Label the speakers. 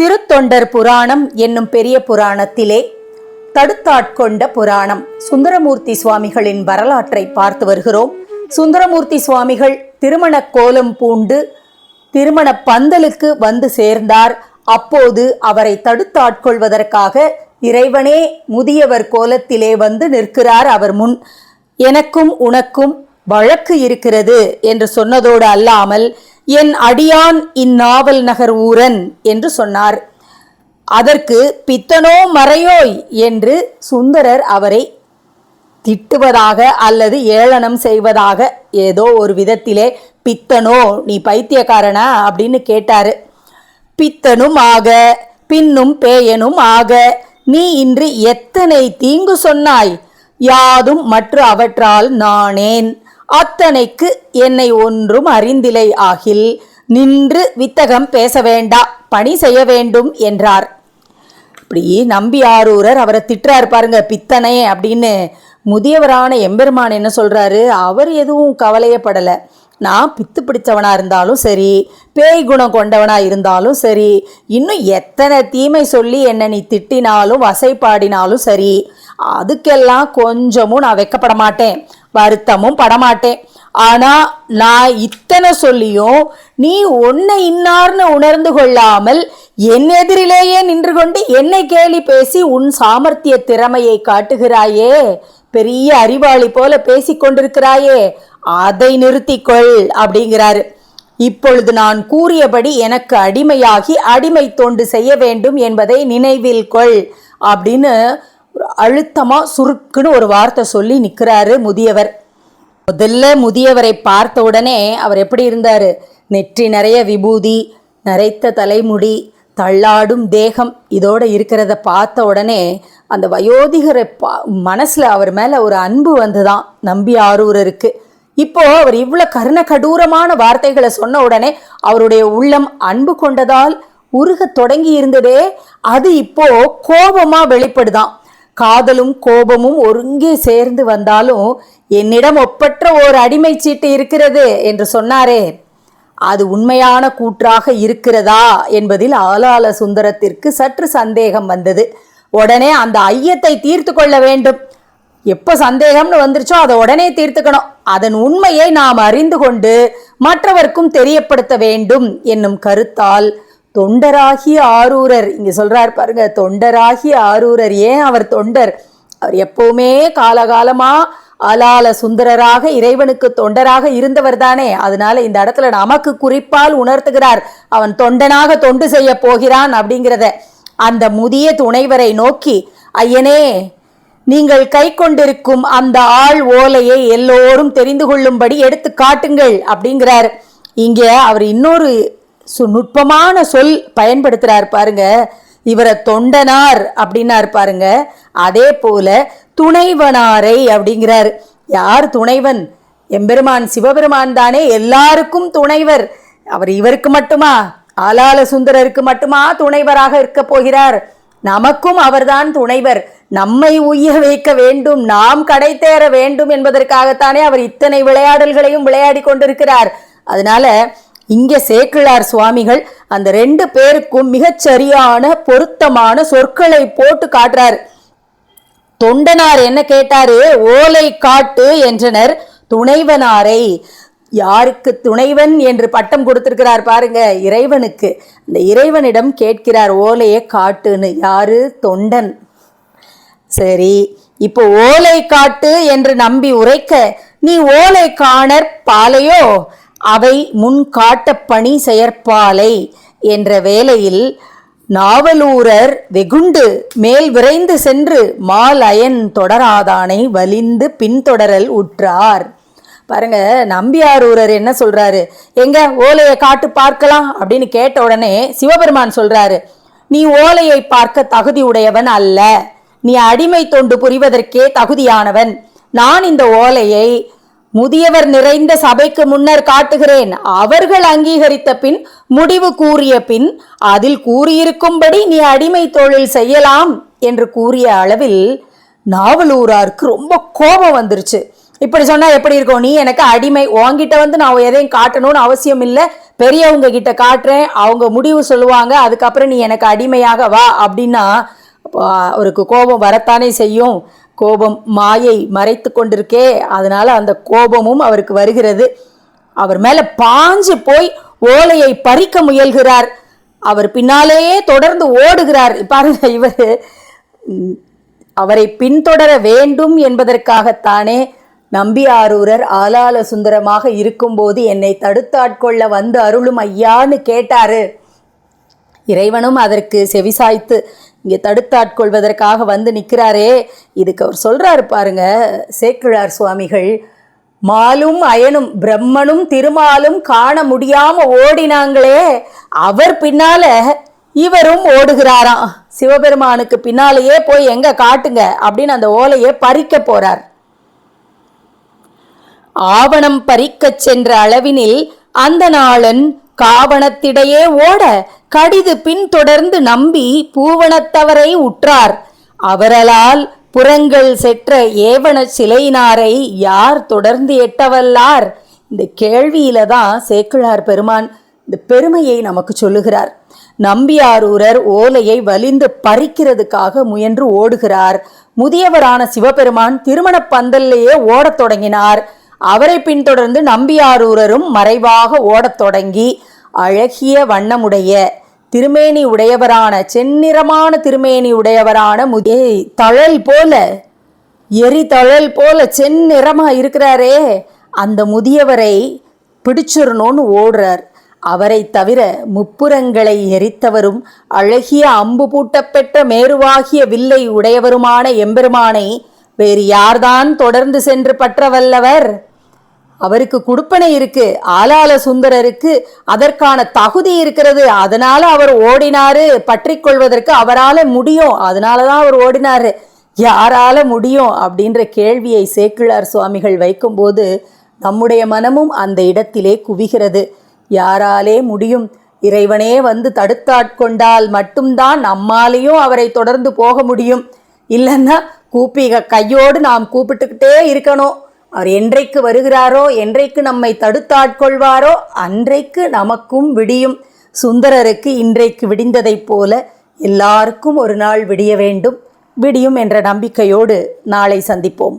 Speaker 1: திருத்தொண்டர் புராணம் என்னும் பெரிய புராணத்திலே தடுத்தாட்கொண்ட புராணம். சுந்தரமூர்த்தி சுவாமிகளின் வரலாற்றை பார்த்து வருகிறோம். சுந்தரமூர்த்தி சுவாமிகள் திருமண கோலம் பூண்டு திருமண பந்தலுக்கு வந்து சேர்ந்தார். அப்போது அவரை தடுத்தாட்கொள்வதற்காக இறைவனே முதியவர் கோலத்திலே வந்து நிற்கிறார் அவர் முன். எனக்கும் உனக்கும் வழக்கு இருக்கிறது என்று சொன்னதோடு அல்லாமல் என் அடியான் இந்நாவல் நகர் ஊரன் என்று சொன்னார். அதற்கு பித்தனோ மறையோய் என்று சுந்தரர் அவரை திட்டுவதாக அல்லது ஏளனம் செய்வதாக ஏதோ ஒரு விதத்திலே பித்தனோ நீ பைத்தியக்காரனா? அப்படின்னு கேட்டாரு. பித்தனும் ஆக பின்னும் பேயனும் ஆக நீ இன்று எத்தனை தீங்கு சொன்னாய்? யாதும் மற்ற அவற்றால் நானேன் அத்தனைக்கு என்னை ஒன்றும் அறிந்திலை ஆகில். நின்று வித்தகம் பேச வேண்டா பணி செய்ய வேண்டும் என்றார். இப்படி நம்பி ஆரூரர் அவரை திட்டுறாரு பாருங்க பித்தனே அப்படின்னு. முதியவரான எம்பெருமான் என்ன சொல்றாரு? அவர் எதுவும் கவலையப்படலை நான் பித்து பிடிச்சவனாக இருந்தாலும் சரி பேய் குணம் கொண்டவனாக இருந்தாலும் சரி இன்னும் எத்தனை தீமை சொல்லி என்னை நீ திட்டினாலும் வசைப்பாடினாலும் சரி அதுக்கெல்லாம் கொஞ்சமும் நான் வெக்கப்பட மாட்டேன். வருத்தமும் படமாட்டேன். ஆனா நான் இத்தனை சொல்லியும் நீ ஒன்னை இன்னார்னு உணர்ந்து கொள்ளாமல் என் எதிரிலேயே நின்று கொண்டு என்னை கேலி பேசி உன் சாமர்த்திய திறமையை காட்டுகிறாயே. பெரிய அறிவாளி போல பேசி கொண்டிருக்கிறாயே. அதை நிறுத்திக்கொள் அப்படிங்கிறாரு. இப்பொழுது நான் கூறியபடி எனக்கு அடிமையாகி அடிமை தொண்டு செய்ய வேண்டும் என்பதை நினைவில் கொள் அப்படின்னு அழுத்தமாக சுருக்குன்னு ஒரு வார்த்தை சொல்லி நிற்கிறாரு முதியவர். முதல்ல முதியவரை பார்த்த உடனே அவர் எப்படி இருந்தார்? நெற்றி நிறைய விபூதி நரைத்த தலைமுடி தள்ளாடும் தேகம் இதோடு இருக்கிறத பார்த்த உடனே அந்த வயோதிகரை பா மனசில் அவர் மேலே ஒரு அன்பு வந்துதான். நம்பி ஆரூரருக்கு. இப்போ அவர் இவ்வளோ கருண கடூரமான வார்த்தைகளை சொன்ன உடனே அவருடைய உள்ளம் அன்பு கொண்டதால் உருகத் தொடங்கி இருந்ததே. அது இப்போ கோபமாக வெளிப்படுதான். காதலும் கோபமும் ஒருங்கே சேர்ந்து வந்தாலும் என்னிடம் ஒப்பற்ற ஓர் அடிமை சீட்டு இருக்கிறது என்று சொன்னாரே. அது உண்மையான கூற்றாக இருக்கிறதா என்பதில் ஆலால சுந்தரத்திற்கு சற்று சந்தேகம் வந்தது. உடனே அந்த ஐயத்தை தீர்த்து கொள்ள வேண்டும். எப்போ சந்தேகம்னு வந்துருச்சோ அதை உடனே தீர்த்துக்கணும். அதன் உண்மையை நாம் அறிந்து கொண்டு மற்றவர்க்கும் தெரியப்படுத்த வேண்டும் என்னும் கருத்தால் தொண்டராகிய ஆரூரர். இங்க சொல்றார் பாருங்க தொண்டராகிய ஆரூரர். ஏன் அவர் தொண்டர்? அவர் எப்பவுமே காலகாலமா அலால சுந்தரராக இறைவனுக்கு தொண்டராக இருந்தவர் தானே. அதனால இந்த இடத்துல நமக்கு குறிப்பால் உணர்த்துகிறார். அவன் தொண்டனாக தொண்டு செய்ய போகிறான் அப்படிங்கிறத. அந்த முதிய துணைவரை நோக்கி ஐயனே நீங்கள் கை கொண்டிருக்கும் அந்த ஆள் ஓலையை எல்லோரும் தெரிந்து கொள்ளும்படி எடுத்து காட்டுங்கள் அப்படிங்கிறார். இங்கே அவர் இன்னொரு சு நுட்பமான சொல் பயன்படுத்துகிறார் பாருங்க. இவரை தொண்டனார் அப்படின்னார் பாருங்க. அதே போல துணைவனாரை அப்படிங்கிறார். யார் துணைவன்? எம்பெருமான் சிவபெருமான் தானே. எல்லாருக்கும் துணைவர். அவர் இவருக்கு மட்டுமா? ஆலால சுந்தரருக்கு மட்டுமா துணைவராக இருக்க போகிறார்? நமக்கும் அவர்தான் துணைவர். நம்மை உய்ய வைக்க வேண்டும். நாம் கடை தேர வேண்டும் என்பதற்காகத்தானே அவர் இத்தனை விளையாடல்களையும் விளையாடி கொண்டிருக்கிறார். அதனால இங்கே சேக்கிழார் சுவாமிகள் அந்த ரெண்டு பேருக்கும் மிகச்சரியான பொருத்தமான சொற்களை போட்டு காட்டுறார். தொண்டனார் என்ன கேட்டாரு? ஓலை காட்டு என்றனர் துணைவனாரை. யாருக்கு துணைவன் என்று பட்டம் கொடுத்திருக்கிறார் பாருங்க இறைவனுக்கு. அந்த இறைவனிடம் கேட்கிறார் ஓலையை காட்டுன்னு. யாரு? தொண்டன். சரி இப்போ ஓலை காட்டு என்று நம்பி உரைக்க நீ ஓலை காணற் பாலையோ? அவை முன் பணி செயற்பாலை என்ற வேலையில் நாவலூரர் வெகுண்டு மேல் விரைந்து சென்று மாலயன் தொடராதானை வலிந்து பின்தொடரல் உற்றார். பாருங்க நம்பியாரூரர் என்ன சொல்றாரு? எங்க ஓலையை காட்டு பார்க்கலாம் அப்படின்னு கேட்ட உடனே சிவபெருமான் சொல்றாரு நீ ஓலையை பார்க்க தகுதி உடையவன் அல்ல. நீ அடிமை தொண்டு புரிவதற்கே தகுதியானவன். நான் இந்த ஓலையை முதியவர் நிறைந்த சபைக்கு முன்னர் காட்டுகிறேன். அவர்கள் அங்கீகரித்த பின் முடிவு கூறிய பின் அதில் கூறியிருக்கும்படி நீ அடிமை தொழில் செய்யலாம் என்று கூறிய அளவில் நாவலூராருக்கு ரொம்ப கோபம் வந்துருச்சு. இப்படி சொன்னா எப்படி இருக்கும்? நீ எனக்கு அடிமை. உன்கிட்ட வந்து நான் எதையும் காட்டணும்னு அவசியம் இல்லை. பெரியவங்க கிட்ட காட்டுறேன். அவங்க முடிவு சொல்லுவாங்க. அதுக்கப்புறம் நீ எனக்கு அடிமையாக வா அப்படின்னா அவருக்கு கோபம் வரத்தானே செய்யும். கோபம் மாயை மறைத்து கொண்டிருக்கே. அதனால அந்த கோபமும் அவருக்கு வருகிறது. அவர் மேல பாஞ்சு போய் ஓலையை பறிக்க முயல்கிறார். அவர் பின்னாலேயே தொடர்ந்து ஓடுகிறார். பாருங்க இவர் அவரை பின்தொடர வேண்டும் என்பதற்காகத்தானே நம்பியாரூரர் ஆலால சுந்தரமாக இருக்கும்போது என்னை தடுத்தாட்கொள்ள வந்து அருளும் ஐயான்னு கேட்டாரு. இறைவனும் அதற்கு செவிசாய்த்து இங்கே தடுத்தாட்கொள்வதற்காக வந்து நிற்கிறாரே இதுக்கு அவர் சொல்றாரு பாருங்க சேக்கிழார் சுவாமிகள் மாலும் அயனும் பிரம்மனும் திருமாலும் காண முடியாம ஓடினாங்களே அவர் பின்னால இவரும் ஓடுகிறாராம். சிவபெருமானுக்கு பின்னாலேயே போய் எங்க காட்டுங்க அப்படின்னு அந்த ஓலையை பறிக்க போறார். ஆவணம் பறிக்கச் சென்ற அளவினில் அந்த நாளன் காவணத்திடையே ஓட கடிது பின்தொடர்ந்து நம்பி பூவனத்தவரை உற்றார். அவரலால் புறங்கள் செற்ற ஏவன சிலையினாரை யார் தொடர்ந்து எட்டவல்லார்? இந்த கேள்வியில தான் சேக்கிழார் பெருமான் இந்த பெருமையை நமக்கு சொல்லுகிறார். நம்பியாரூரர் ஓலையை வலிந்து பறிக்கிறதுக்காக முயன்று ஓடுகிறார். முதியவரான சிவபெருமான் திருமணப் பந்தல்லையே ஓடத் தொடங்கினார். அவரை பின்தொடர்ந்து நம்பியாரூரரும் மறைவாக ஓடத் தொடங்கி அழகிய வண்ணமுடைய திருமேனி உடையவரான செந்நிறமான திருமேனி உடையவரான முதே தழல் போல எரிதழல் போல செந்நிறமா இருக்கிறாரே. அந்த முதியவரை பிடிச்சிடணும்னு ஓடுறார். அவரை தவிர முப்புறங்களை எரித்தவரும் அழகிய அம்பு பூட்டப்பெற்ற மேருவாகிய வில்லை உடையவருமான எம்பெருமானை வேறு யார்தான் தொடர்ந்து சென்று பற்றவல்லவர்? அவருக்கு குடுப்பனை இருக்கு ஆலால சுந்தரருக்கு அதற்கான தகுதி இருக்கிறது. அதனால அவர் ஓடினாரு. பற்றி கொள்வதற்கு அவரால் முடியும். அதனால தான் அவர் ஓடினாரு. யாரால முடியும் அப்படின்ற கேள்வியை சேக்கிழார் சுவாமிகள் வைக்கும்போது நம்முடைய மனமும் அந்த இடத்திலே குவிகிறது. யாராலே முடியும்? இறைவனே வந்து தடுத்தாட்கொண்டால் மட்டும்தான் நம்மாலேயும் அவரை தொடர்ந்து போக முடியும். இல்லைன்னா கூப்பி கையோடு நாம் கூப்பிட்டுக்கிட்டே இருக்கணும். அவர் என்றைக்கு வருகிறாரோ என்றைக்கு நம்மை தடுத்தாட்கொள்வாரோ அன்றைக்கு நமக்கும் விடியும். சுந்தரருக்கு இன்றைக்கு விடிந்ததைப் போல எல்லாருக்கும் ஒரு நாள் விடிய வேண்டும். விடியும் என்ற நம்பிக்கையோடு நாளை சந்திப்போம்.